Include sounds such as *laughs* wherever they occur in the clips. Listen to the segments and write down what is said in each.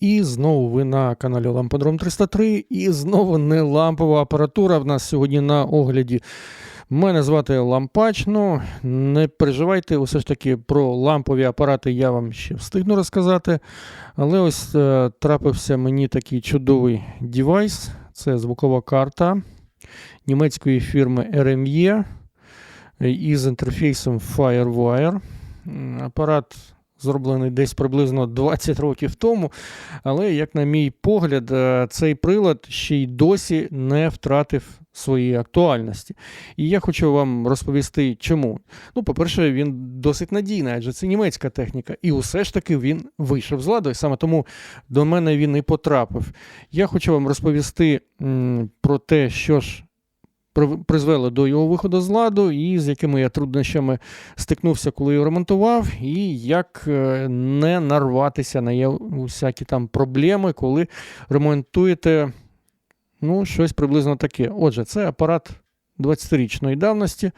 І знову ви на каналі Ламподром 303. І знову не лампова апаратура в нас сьогодні на огляді. Мене звати Лампач. Ну, не переживайте, усе ж таки про лампові апарати я вам ще встигну розказати. Але ось е, трапився мені такий чудовий девайс. Це звукова карта німецької фірми RME із інтерфейсом Firewire. Апарат зроблений десь приблизно 20 років тому. Але, як на мій погляд, е, цей прилад ще й досі не втратив своєї актуальності. І я хочу вам розповісти, чому. Ну, по-перше, він досить надійний, адже це німецька техніка. І усе ж таки він вийшов з ладу, і саме тому до мене він і потрапив. Я хочу вам розповісти м, про те, що ж призвело до його виходу з ладу, і з якими я труднощами стикнувся, коли його ремонтував, і як е, не нарватися на є усякі там проблеми, коли ремонтуєте ну, щось приблизно таке. Отже, це апарат 20-річної давності,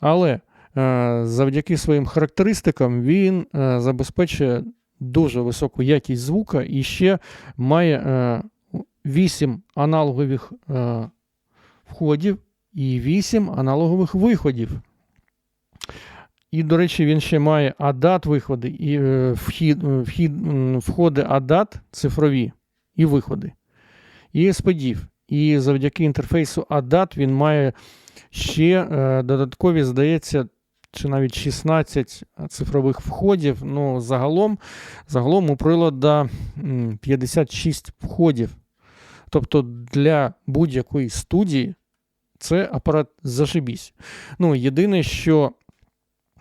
але е, завдяки своїм характеристикам він е, забезпечує дуже високу якість звука і ще має 8 аналогових е, входів і 8 аналогових виходів. І, до речі, він ще має ADAT виходи, і е, вхід, е, вхід, входи ADAT цифрові і виходи. І SPDIF. І завдяки інтерфейсу ADAT він має ще е, додаткові, здається, чи навіть 16 цифрових входів. Ну, загалом, загалом у прилада 56 входів. Тобто для будь-якої студії це апарат зашибісь. Ну, єдине, що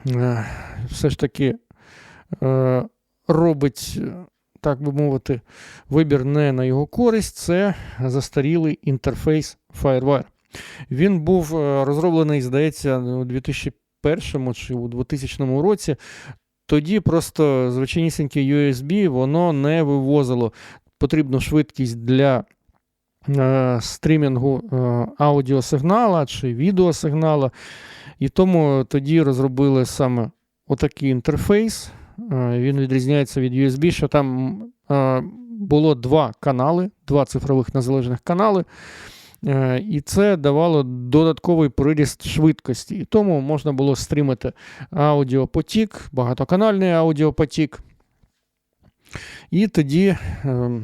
е, все ж таки е, робить, е, так би мовити, вибір не на його користь, це застарілий інтерфейс Firewire. Він був розроблений, здається, у 2001 чи у 2000 році. Тоді просто звичайнісіньке USB воно не вивозило потрібну швидкість для стрімінгу е, аудіосигнала чи відеосигнала. І тому тоді розробили саме отакий інтерфейс. Е, Він відрізняється від USB, що там е, було два канали, два цифрових незалежних канали. Е, І це давало додатковий приріст швидкості. І тому можна було стрімити аудіопотік, багатоканальний аудіопотік. І тоді, е,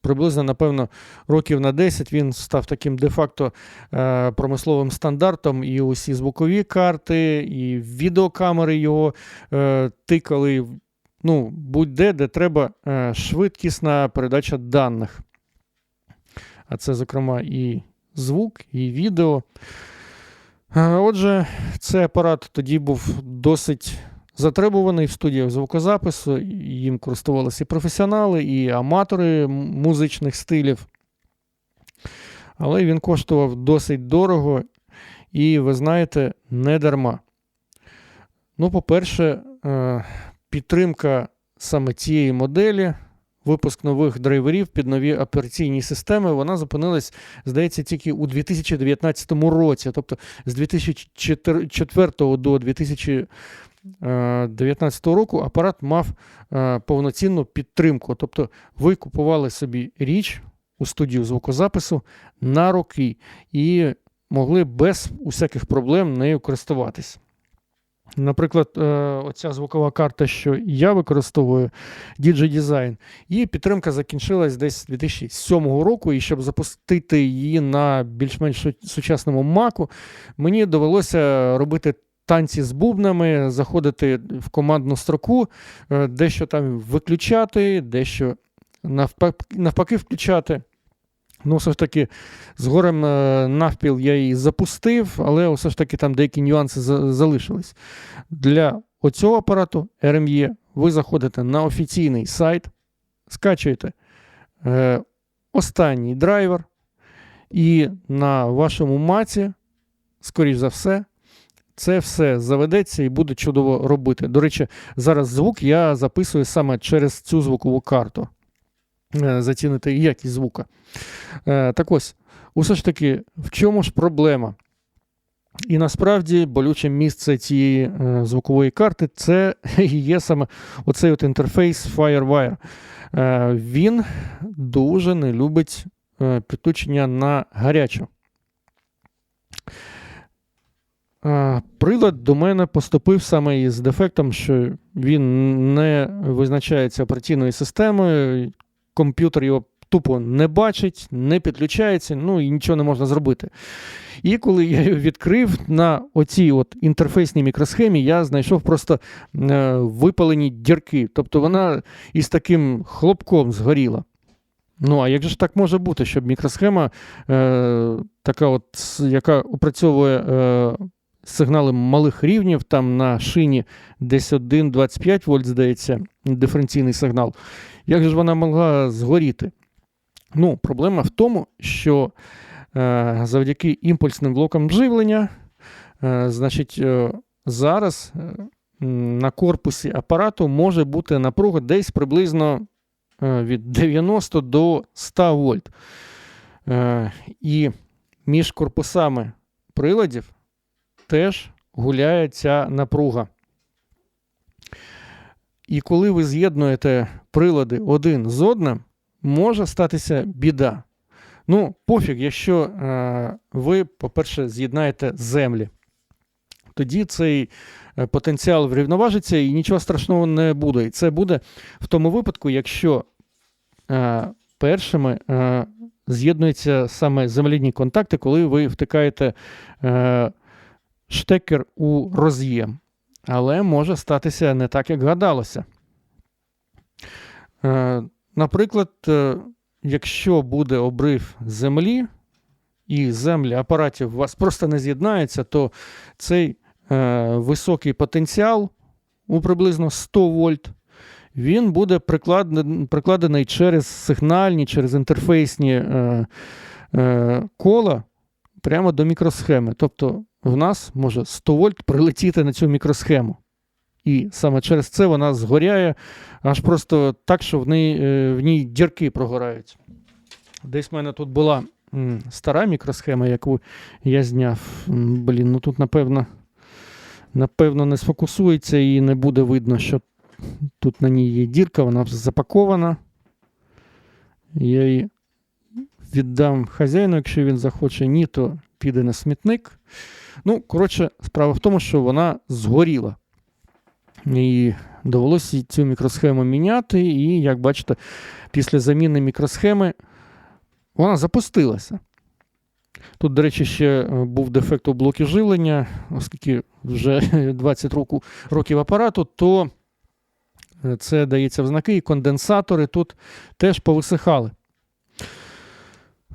приблизно, напевно, років на 10 він став таким де-факто е, промисловим стандартом. І усі звукові карти, і відеокамери його е, тикали. Ну, будь-де, де треба е, швидкісна передача даних. А це, зокрема, і звук, і відео. Отже, цей апарат тоді був досить затребуваний в студіях звукозапису. Їм користувалися і професіонали, і аматори музичних стилів. Але він коштував досить дорого, і, ви знаєте, не дарма. Ну, по-перше, е, підтримка саме цієї моделі, випуск нових драйверів під нові операційні системи, вона зупинилась, здається, тільки у 2019 році. Тобто з 2004 до 2019 року апарат мав е, повноцінну підтримку. Тобто ви купували собі річ у студію звукозапису на роки і могли без усяких проблем нею користуватись. Наприклад, е, оця звукова карта, що я використовую, DJ Design, її підтримка закінчилась десь з 2007 року, і щоб запустити її на більш-менш сучасному маку, мені довелося робити танці з бубнами, заходити в командну строку, е, дещо там виключати, дещо навпаки, включати. Ну, все ж таки, з горем е, навпіл я її запустив, але все ж таки там деякі нюанси залишились. Для оцього апарату RME ви заходите на офіційний сайт, скачуєте е, останній драйвер, і на вашому маці, скоріш за все, це все заведеться і буде чудово робити. До речі, зараз звук я записую саме через цю звукову карту. Е, Зацінити якість звука. Е, Так ось, усе ж таки, в чому ж проблема? І насправді болюче місце цієї е, звукової карти це *laughs* є саме оцей от інтерфейс Firewire. Він дуже не любить підключення на гарячу. Прилад до мене поступив саме із дефектом, що він не визначається операційною системою, комп'ютер його тупо не бачить, не підключається, ну і нічого не можна зробити. І коли я його відкрив на оцій от інтерфейсній мікросхемі, я знайшов просто е, випалені дірки. Тобто вона із таким хлопком згоріла. Ну, а як же ж так може бути, щоб мікросхема, е, така от, яка опрацьовує е, сигнали малих рівнів, там на шині десь 1,25 вольт, здається, диференційний сигнал, як же ж вона могла згоріти? Ну, проблема в тому, що е, завдяки імпульсним блокам живлення, е, значить, е, зараз е, на корпусі апарату може бути напруга десь приблизно е, від 90 до 100 вольт. Е, і між корпусами приладів теж гуляє ця напруга. І коли ви з'єднуєте прилади один з одним, може статися біда. Ну, пофіг, якщо е, ви, по-перше, з'єднаєте землі, тоді цей е, потенціал врівноважиться і нічого страшного не буде. І це буде в тому випадку, якщо е, першими е, з'єднуються саме земляні контакти, коли ви втикаєте е, штекер у роз'єм. Але може статися не так, як гадалося. Е, Наприклад, е, якщо буде обрив землі, і землі апаратів у вас просто не з'єднаються, то цей е, високий потенціал у приблизно 100 вольт, він буде прикладений, через сигнальні, через інтерфейсні кола прямо до мікросхеми. Тобто в нас може 100 вольт прилетіти на цю мікросхему. І саме через це вона згоряє аж просто так, що в ній, е, в ній дірки прогорають. Десь в мене тут була стара мікросхема, яку я зняв. Блін, ну тут, напевно, напевно, не сфокусується і не буде видно, що тут на ній є дірка, вона запакована. Я її віддам хазяїну, якщо він захоче, ні, то піде на смітник. Ну, коротше, справа в тому, що вона згоріла. І довелося цю мікросхему міняти, і, як бачите, після заміни мікросхеми вона запустилася. Тут, до речі, ще е, був дефект у блокі живлення, оскільки вже *laughs* 20 року, років апарату, то е, це дається в знаки, і конденсатори тут теж повисихали.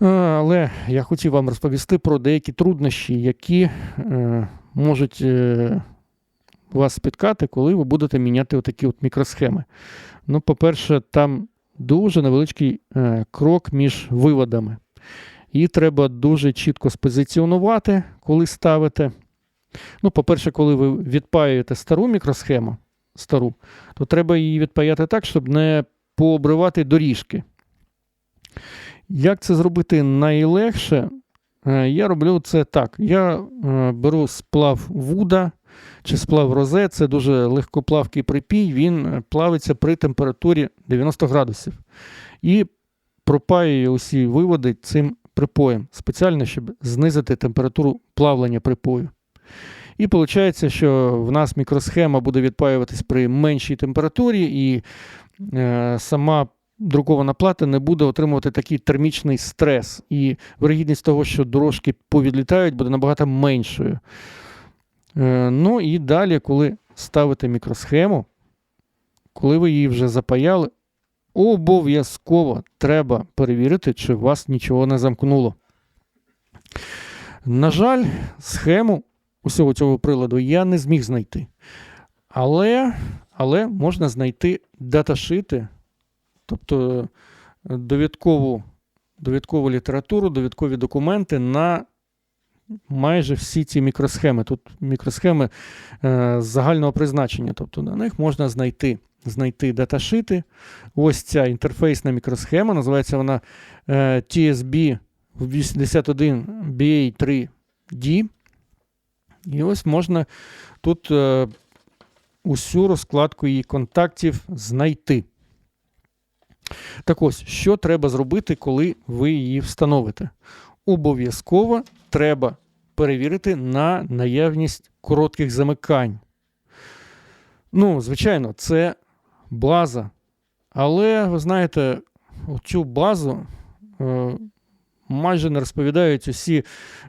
Е, Але я хотів вам розповісти про деякі труднощі, які е, можуть е, вас спіткати, коли ви будете міняти отакі от мікросхеми. Ну, по-перше, там дуже невеличкий крок між виводами. Її треба дуже чітко спозиціонувати, коли ставите. Ну, по-перше, коли ви відпаюєте стару мікросхему, стару, то треба її відпаяти так, щоб не пообривати доріжки. Як це зробити найлегше? Е, Я роблю це так. Я е, беру сплав вуда чи сплав розе, це дуже легкоплавкий припій, він е, плавиться при температурі 90 градусів. І пропаюю усі виводи цим припоєм, спеціально, щоб знизити температуру плавлення припою. І виходить, що в нас мікросхема буде відпаюватись при меншій температурі, і е, сама друкована плата не буде отримувати такий термічний стрес. І вирогідність того, що дорожки повідлітають, буде набагато меншою. Е, ну і далі, коли ставите мікросхему, коли ви її вже запаяли, обов'язково треба перевірити, чи вас нічого не замкнуло. На жаль, схему усього цього приладу я не зміг знайти. Але але можна знайти даташити, тобто довідкову, довідкову літературу, довідкові документи на майже всі ці мікросхеми. Тут мікросхеми е, загального призначення, тобто на них можна знайти знайти даташити. Ось ця інтерфейсна мікросхема, називається вона е, TSB 81BA3D. І ось можна тут е, усю розкладку її контактів знайти. Так ось, що треба зробити, коли ви її встановите? Обов'язково треба перевірити на наявність коротких замикань. Ну, звичайно, це база. Але ви знаєте, цю базу е, майже не розповідають усі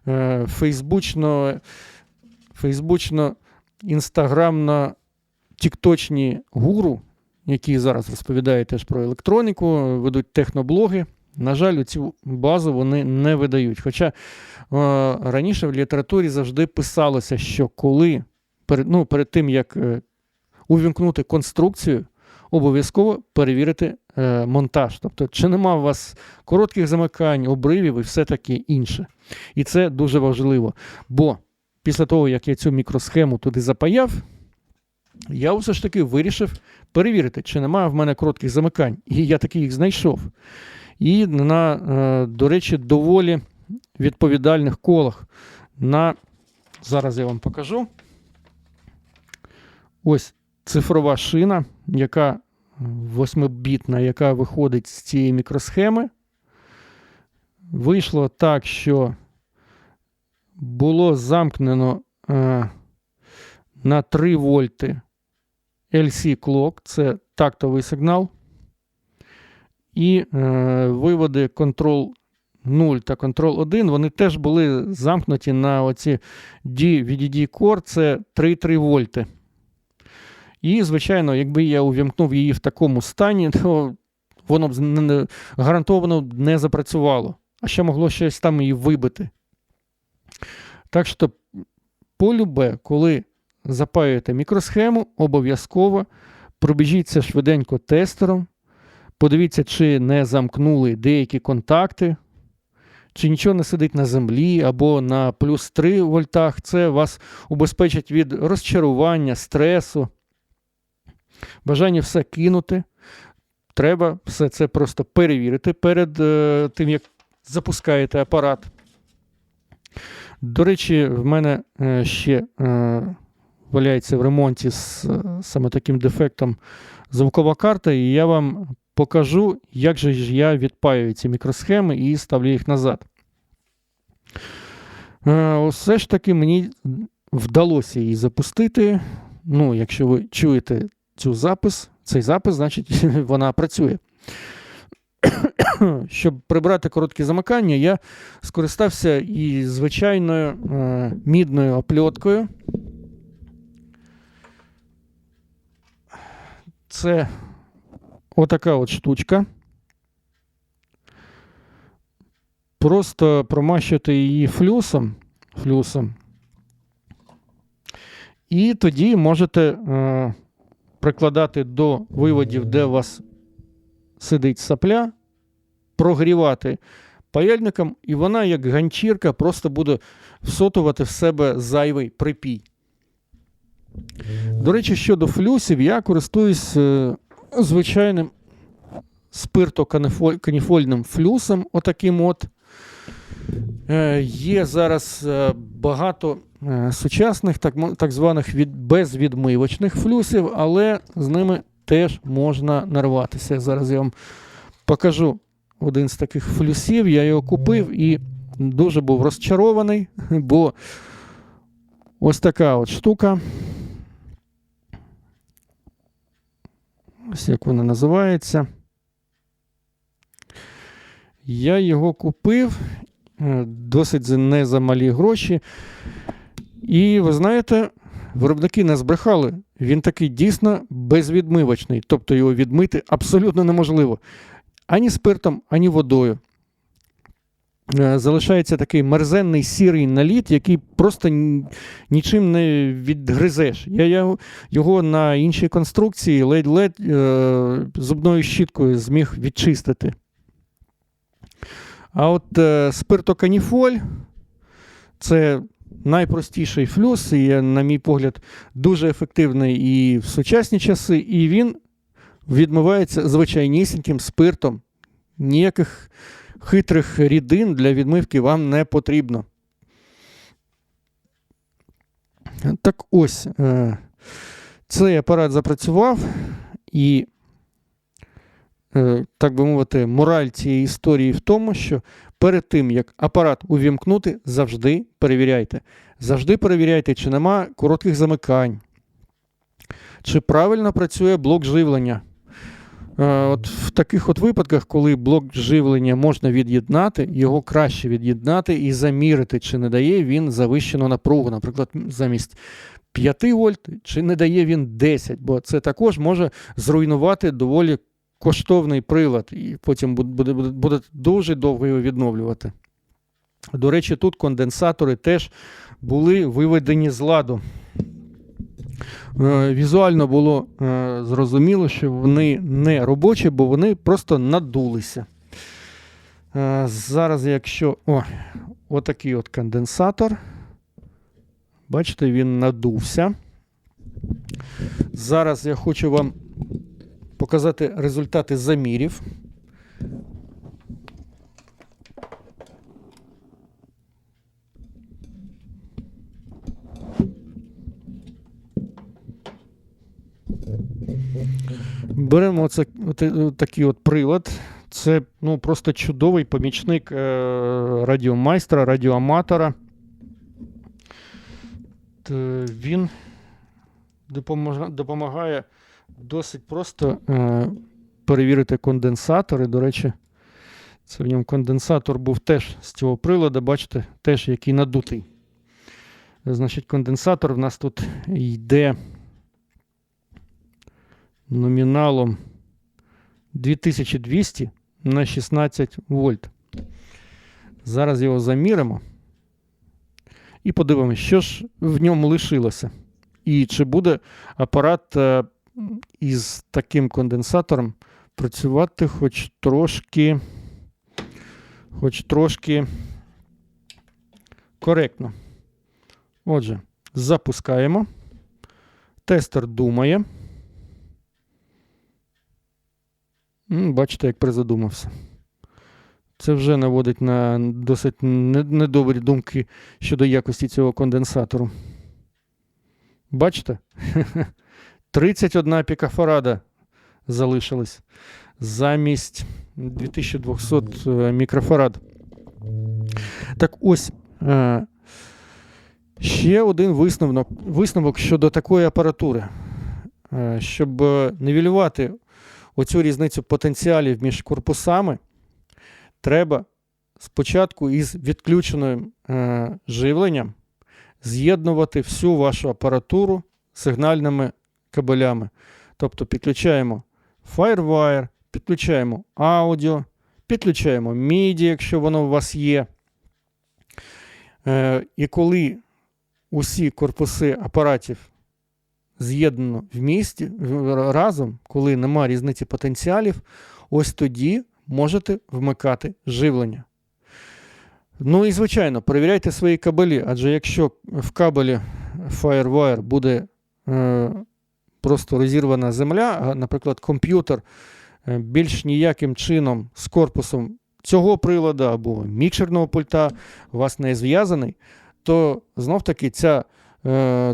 е, фейсбучно, фейсбучно, інстаграмно, тікточні гуру, які зараз розповідають теж про електроніку, ведуть техноблоги. На жаль, цю базу вони не видають. Хоча е, раніше в літературі завжди писалося, що коли перед, ну, перед тим, як е, увімкнути конструкцію, обов'язково перевірити е, монтаж. Тобто, чи нема у вас коротких замикань, обривів і все таке інше. І це дуже важливо. Бо після того, як я цю мікросхему туди запаяв, я все ж таки вирішив перевірити, чи немає в мене коротких замикань. І я таки їх знайшов. І на, е, до речі, доволі відповідальних колах. На, Зараз я вам покажу. Ось цифрова шина, яка восьмибітна, яка виходить з цієї мікросхеми. Вийшло так, що було замкнено е, на 3 вольти LC Clock, це тактовий сигнал. І е, виводи Control 0 та Control 1 вони теж були замкнуті на оці VDD Core, це 3,3 вольти. І, звичайно, якби я увімкнув її в такому стані, то воно б гарантовано не запрацювало. А ще могло щось там її вибити. Так що, полюбе, коли запаюєте мікросхему, обов'язково пробіжіться швиденько тестером, подивіться, чи не замкнули деякі контакти, чи нічого не сидить на землі або на плюс 3 вольтах. Це вас убезпечить від розчарування, стресу. Бажання все кинути. Треба все це просто перевірити перед е, тим, як запускаєте апарат. До речі, в мене е, ще е, валяється в ремонті з саме таким дефектом звукова карта, і я вам покажу, як же ж я відпаюю ці мікросхеми і ставлю їх назад. Е, все ж таки мені вдалося її запустити. Ну, якщо ви чуєте цю запис, цей запис, значить *laughs* вона працює. *coughs* Щоб прибрати короткі замикання, я скористався і звичайною е, мідною опльоткою. Це отака от штучка. Просто промащувати її флюсом. флюсом. І тоді можете е, прикладати до виводів, де у вас сидить сапля, прогрівати паяльником, і вона, як ганчірка, просто буде всотувати в себе зайвий припій. До речі, щодо флюсів, я користуюсь е, звичайним спиртоканіфольним флюсом. Отаким от. Е, Є зараз е, багато сучасних, так так званих від, безвідмивочних флюсів, але з ними теж можна нарватися. Зараз я вам покажу один з таких флюсів. Я його купив і дуже був розчарований, *laughs* бо ось така от штука. Ось як вона називається. Я його купив е, досить не за малі гроші. І ви знаєте, виробники не збрехали. Він такий дійсно безвідмивочний. Тобто його відмити абсолютно неможливо. Ані спиртом, ані водою. Е, залишається такий мерзенний сірий наліт, який просто нічим не відгризеш. Я його на іншій конструкції ледь-ледь е, зубною щіткою зміг відчистити. А от е, спиртоканіфоль це найпростіший флюс, і, на мій погляд, дуже ефективний і в сучасні часи, і він відмивається звичайнісіньким спиртом. Ніяких хитрих рідин для відмивки вам не потрібно. Так ось е, цей апарат запрацював, і е, так би мовити, мораль цієї історії в тому, що перед тим, як апарат увімкнути, завжди перевіряйте. Завжди перевіряйте, чи нема коротких замикань, чи правильно працює блок живлення. Е, От в таких от випадках, коли блок живлення можна від'єднати, його краще від'єднати і замірити, чи не дає він завищену напругу, наприклад, замість 5 вольт, чи не дає він 10, бо це також може зруйнувати доволі коштовний прилад, і потім буде, буде, буде дуже довго його відновлювати. До речі, тут конденсатори теж були виведені з ладу. Е, Візуально було е, зрозуміло, що вони не робочі, бо вони просто надулися. Е, Зараз, якщо. О, отакий от конденсатор. Бачите, він надувся. Зараз я хочу вам показати результати замірів. Беремо оце, от, такий от прилад. Це ну, просто чудовий помічник е, радіомайстра, радіоаматора. Т, він допомагає, досить просто е, перевірити конденсатори. До речі, це в ньому конденсатор був теж з цього приладу, бачите, теж який надутий. Значить, конденсатор в нас тут йде номіналом 2200 на 16 вольт. Зараз його заміримо і подивимося, що ж в ньому лишилося. І чи буде апарат е, із таким конденсатором працювати хоч трошки, хоч трошки коректно. Отже, запускаємо. Тестер думає. М, Бачите, як призадумався. Це вже наводить на досить недобрі думки щодо якості цього конденсатору. Бачите? *laughs* 31 пікофарада залишилось замість 2200 е, мікрофарад. Так ось е, ще один висновок, висновок щодо такої апаратури. Е, Щоб нівелювати оцю різницю потенціалів між корпусами, треба спочатку із відключеним е, живленням з'єднувати всю вашу апаратуру сигнальними кабелями. Тобто підключаємо Firewire, підключаємо аудіо, підключаємо MIDI, якщо воно у вас є. Е, і коли усі корпуси апаратів з'єднано в місті разом, коли нема різниці потенціалів, ось тоді можете вмикати живлення. Ну і звичайно, перевіряйте свої кабелі, адже якщо в кабелі Firewire буде е, просто розірвана земля, а, наприклад, комп'ютер е, більш ніяким чином з корпусом цього приладу або мікшерного пульта у вас не зв'язаний, то знов-таки ця, е,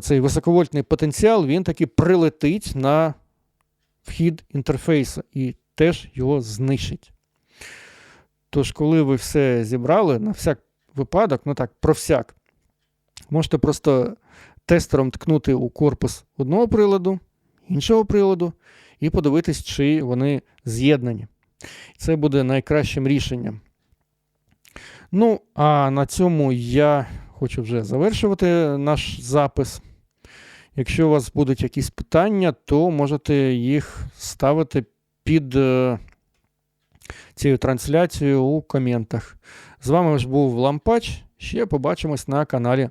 цей високовольтний потенціал він таки прилетить на вхід інтерфейсу і теж його знищить. Тож, коли ви все зібрали, на всяк випадок, ну так, про всяк, можете просто тестером ткнути у корпус одного приладу, іншого приладу, і подивитись, чи вони з'єднані. Це буде найкращим рішенням. Ну, а на цьому я хочу вже завершувати наш запис. Якщо у вас будуть якісь питання, то можете їх ставити під е, цією трансляцією у коментах. З вами ж був Лампач. Ще побачимось на каналі